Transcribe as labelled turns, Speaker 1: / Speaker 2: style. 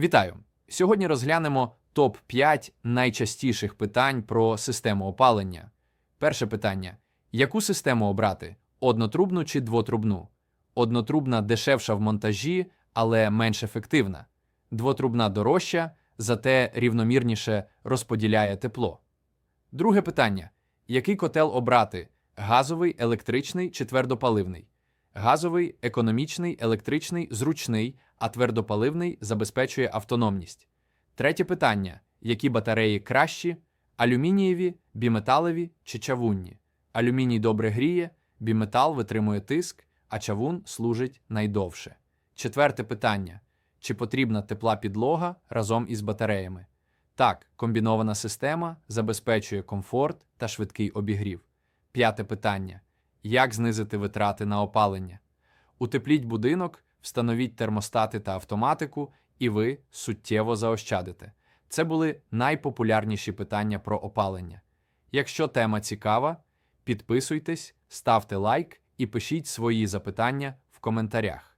Speaker 1: Вітаю! Сьогодні розглянемо топ-5 найчастіших питань про систему опалення. Перше питання: яку систему обрати? Однотрубну чи двотрубну? Однотрубна дешевша в монтажі, але менш ефективна. Двотрубна дорожча, зате рівномірніше розподіляє тепло. Друге питання: який котел обрати? Газовий, електричний чи твердопаливний? Газовий, економічний, електричний, зручний, а твердопаливний забезпечує автономність. Третє питання: які батареї кращі? Алюмінієві, біметалеві чи чавунні? Алюміній добре гріє, біметал витримує тиск, а чавун служить найдовше. Четверте питання: чи потрібна тепла підлога разом із батареями? Так, комбінована система забезпечує комфорт та швидкий обігрів. П'яте питання: як знизити витрати на опалення? Утепліть будинок, встановіть термостати та автоматику, і ви суттєво заощадите. Це були найпопулярніші питання про опалення. Якщо тема цікава, підписуйтесь, ставте лайк і пишіть свої запитання в коментарях.